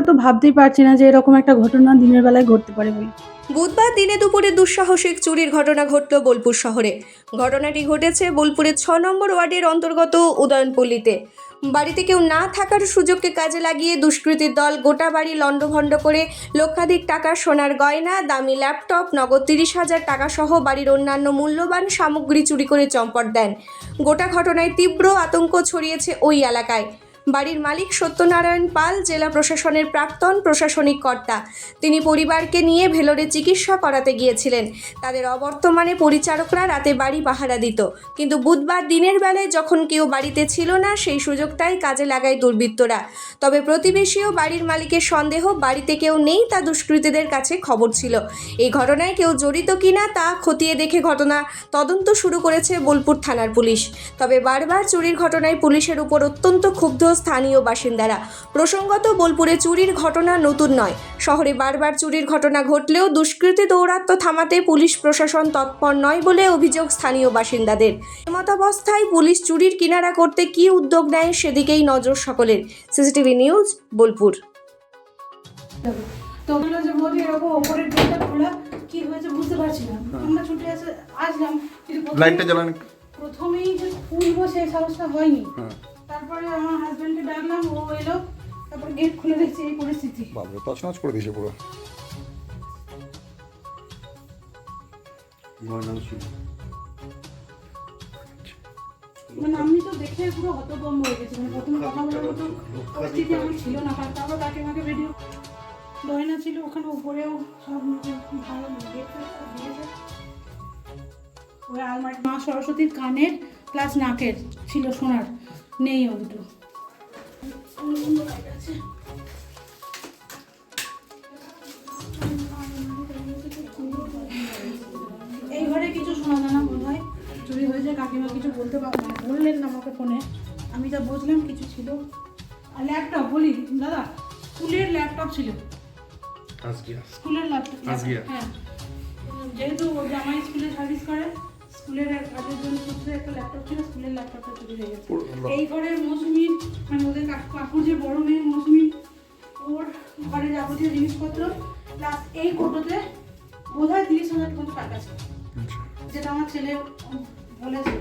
আমরা তো ভাবতেই পারছি না যে এরকম একটা ঘটনা দিনের বেলায় ঘটতে পারে বলে। বুধবার দিনে দুপুরে দুঃসাহসিক চুরির ঘটনা ঘটল বোলপুর শহরে। ঘটনাটি ঘটেছে বোলপুরের ছ নম্বর ওয়ার্ডের অন্তর্গত উদয়নপল্লীতে। বাড়িতে কেউ না থাকার সুযোগকে কাজে লাগিয়ে দুষ্কৃতীর দল গোটা বাড়ি লণ্ডভণ্ড করে লক্ষাধিক টাকা সোনার গয়না, দামি ল্যাপটপ, নগদ তিরিশ হাজার টাকা সহ বাড়ির অন্যান্য মূল্যবান সামগ্রী চুরি করে চম্পট দেন। গোটা ঘটনায় তীব্র আতঙ্ক ছড়িয়েছে ওই এলাকায়। বাড়ির মালিক সত্যনারায়ণ পাল, জেলা প্রশাসনের প্রাক্তন প্রশাসনিক কর্তা। তিনি পরিবারকে নিয়ে ভেলোরে চিকিৎসা করাতে গিয়েছিলেন। তাদের অবর্তমানে পরিচারকরা রাতে বাড়ি পাহারা দিত। কিন্তু বুধবার দিনের বেলায় যখন কেউ বাড়িতে ছিল না, সেই সুযোগটাই কাজে লাগায় দুর্বৃত্তরা। তবে প্রতিবেশী ও বাড়ির মালিকের সন্দেহ, বাড়িতে কেউ নেই তা দুষ্কৃতীদের কাছে খবর ছিল। এই ঘটনায় কেউ জড়িত কিনা তা খতিয়ে দেখে ঘটনা তদন্ত শুরু করেছে বোলপুর থানার পুলিশ। তবে বারবার চুরির ঘটনায় পুলিশের উপর অত্যন্ত ক্ষুব্ধ স্থানীয় বাসিন্দারা। প্রসঙ্গত বোলপুরে চুরির ঘটনা নতুন নয়। শহরে বারবার চুরির ঘটনা ঘটলেও দুষ্কৃতী দৌরাত্ম্য থামাতে পুলিশ প্রশাসন তৎপর নয় বলে অভিযোগ স্থানীয় বাসিন্দাদের। এমতাবস্থায় পুলিশ চুরির কিনারা করতে কী উদ্যোগ নেয় সেদিকেই নজর সকলের। CCTV news Bolpur. তো যে বৌদি এরকম ওপরের গেটটা খোলা কি হয়েছে বুঝতে পারছি না। আমরা ছুটে আসে আসলাম। প্রথমেই- লাইটটা জ্বালান। প্রথমেই যে খুলবো সেই সাহসটা হয়নি। হ্যাঁ। তারপরে আমার হাজবেন্ডকে ডাকলাম ও এলো তারপর গেট খুলে দেখছি এই পরিস্থিতি। বাবরে তছনছ করে দিয়েছে পুরো। মানে আমি তো দেখে পুরো হতভম্ব হয়ে গেছি মানে প্রথমে কথা বলার মতো পরিস্থিতি আমার ছিল না কারণ তারপর কাকিমাকে ভিডিও গয়না ছিল ওখানে উপরেও সব ভালো গেট সব দিয়েছে। ওই আলমারি মা সরস্বতীর কানের প্লাস নাকের ছিল সোনার। নেই দুটো এই ঘরে কিছু শোনা জানা মনে হয়। চুরি হয়েছে কাকিমা কিছু বলতে পার না বললেন না আমাকে ফোনে। আমি যা বুঝলাম কিছু ছিল। আর ল্যাপটপ বলি দাদা স্কুলের ল্যাপটপ ছিল। স্কুলের ল্যাপটপ হ্যাঁ। যেহেতু ও জামাই স্কুলে সার্ভিস করে স্কুলের কাজের জন্য সূত্রে একটা ল্যাপটপ ছিল স্কুলের ল্যাপটপটা চুরি হয়ে গেছে। এই ঘরের মৌসুমির মানে ওদের কাকুর যে বড় মেয়ে ওর ঘরে যাবতীয় জিনিসপত্র প্লাস এই কোটোতে বোধ হয় তিরিশ হাজার মতো টাকা ছিল। যেটা আমার ছেলে বলেছে।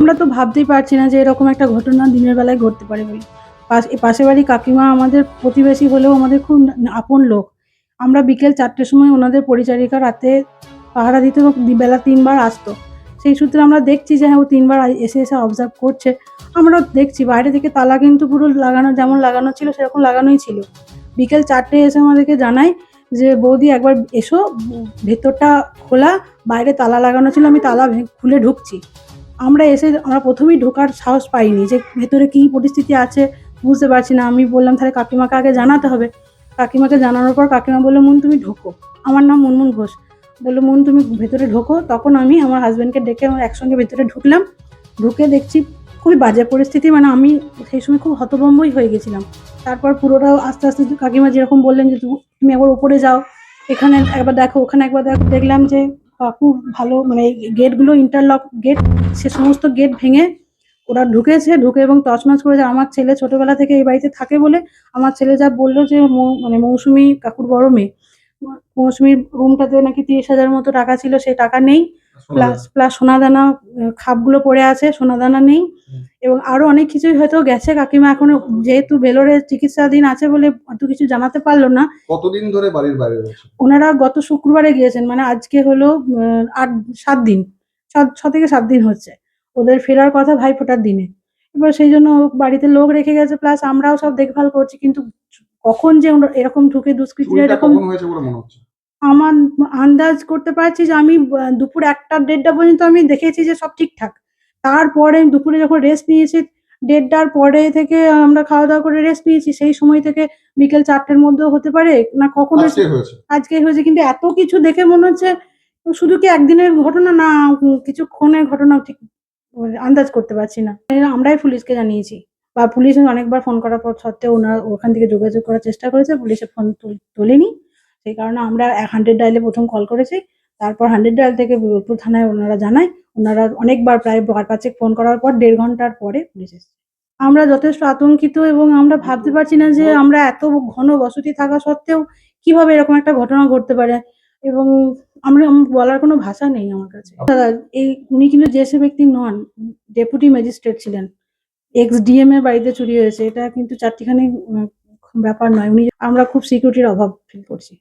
আমরা তো ভাবতেই পারছি না যে এরকম একটা ঘটনা দিনের বেলায় ঘটতে পারে বলে। পাশে বাড়ি কাকিমা আমাদের প্রতিবেশী হলেও আমাদের খুব আপন লোক। আমরা বিকেল চারটের সময় ওনাদের পরিচারিকা রাতে পাহারা দিতে এবং বেলা তিনবার আসতো। সেই সূত্রে আমরা দেখছি যে হ্যাঁ ও তিনবার এসে এসে অবজার্ভ করছে। আমরা দেখছি, বাইরে থেকে তালা কিন্তু পুরো লাগানো, যেমন লাগানো ছিল সেরকম লাগানোই ছিল। বিকেল চারটে এসে আমাদেরকে জানায় যে, বৌদি, একবার এসো, ভেতরটা খোলা, বাইরে তালা লাগানো ছিল, আমি তালা খুলে ঢুকছি। আমরা এসে, আমরা প্রথমেই ঢোকার সাহস পাইনি যে ভেতরে কী পরিস্থিতি আছে, বুঝতে পারছি না। আমি বললাম, তাহলে কাকিমাকে আগে জানাতে হবে। কাকিমাকে জানানোর পর কাকিমা বলল, মন, তুমি ঢোকো। আমার নাম মুনমুন ঘোষ। বলল, মন, তুমি ভেতরে ঢোকো। তখন আমি আমার হাজব্যান্ডকে ডেকে আমার একসঙ্গে ভেতরে ঢুকলাম। ঢুকে দেখছি খুবই বাজে পরিস্থিতি মানে আমি সেই সময় খুব হতভম্বই হয়ে গেছিলাম। তারপর পুরোটা আস্তে আস্তে কাকিমা যেরকম বললেন যে, তুমি একবার উপরে যাও। এখানে একবার দেখো, ওখানে একবার দেখো। দেখলাম যে খুব ভালো মানে গেটগুলো ইন্টারলক গেট সে সমস্ত গেট ভেঙে ওরা ঢুকেছে ঢুকে এবং তছনছ করেছে। আমার ছেলে ছোটবেলা থেকে এই বাড়িতে থাকে বলে আমার ছেলে যা বলল যে মানে মৌসুমি কাকুর বড় মেয়ে মৌসুমির রুমটাতে নাকি তিরিশ হাজার মতো টাকা ছিল সেই টাকা নেই। প্লাস প্লাস সোনাদানা খাপগুলো পড়ে আছে সোনাদানা নেই। এবং আরও অনেক কিছুই হয়তো গেছে। কাকিমা এখনও যেহেতু ভেলোরে চিকিৎসাধীন আছে বলে অত কিছু জানাতে পারল না। কতদিন ধরে বাড়ির বাইরে ওনারা গত শুক্রবারে গিয়েছেন। মানে আজকে হলো আট সাত দিন ছ থেকে সাত দিন হচ্ছে। ওদের ফেরার কথা ভাইফোঁটার দিনে। এবার সেই জন্য বাড়িতে লোক রেখে গেছে প্লাস আমরাও সব দেখভাল করছি কিন্তু কখন যে এরকম ঢুকে দুষ্কৃতীরা এরকম আমার আন্দাজ করতে পারছি যে আমি দুপুর একটা দেড়টা পর্যন্ত আমি দেখেছি যে সব ঠিকঠাক। তারপরে দুপুরে যখন রেস্ট নিয়েছি দেড়টার পরে থেকে আমরা খাওয়া দাওয়া করে রেস্ট নিয়েছি সেই সময় থেকে বিকেল চারটের মধ্যেও হতে পারে না কখন আজকে হয়েছে। কিন্তু এত কিছু দেখে মনে হচ্ছে শুধু কি একদিনের ঘটনা না কিছুক্ষণের ঘটনা ঠিক আন্দাজ করতে পারছি না। আমরাই পুলিশকে জানিয়েছি বা পুলিশ অনেকবার ফোন করার পর সত্ত্বেও ওনারা ওখান থেকে যোগাযোগ করার চেষ্টা করেছে পুলিশে ফোন তোলেনি। সেই কারণে আমরা এক হান্ড্রেড ডায়ালে প্রথম কল করেছি তারপর হান্ড্রেড ডায়াল থেকে বোলপুর থানায় ওনারা জানায় ওনারা অনেকবার প্রায় বার পাঁচেক ফোন করার পর দেড় ঘণ্টার পরে পুলিশ এসেছে। আমরা যথেষ্ট আতঙ্কিত এবং আমরা ভাবতে পারছি না যে আমরা এত ঘন বসতি থাকা সত্ত্বেও কীভাবে এরকম একটা ঘটনা ঘটতে পারে। এবং আমরা বলার কোনো ভাষা নেই আমার কাছে। দাদা, এই উনি কিন্তু যে সে ব্যক্তি নন, ডেপুটি ম্যাজিস্ট্রেট ছিলেন। এক্স ডিএম এর বাড়িতে চুরি হয়েছে, এটা কিন্তু চারটিখানি ব্যাপার নয়। উনি, আমরা খুব সিকিউরিটির অভাব ফিল করছি।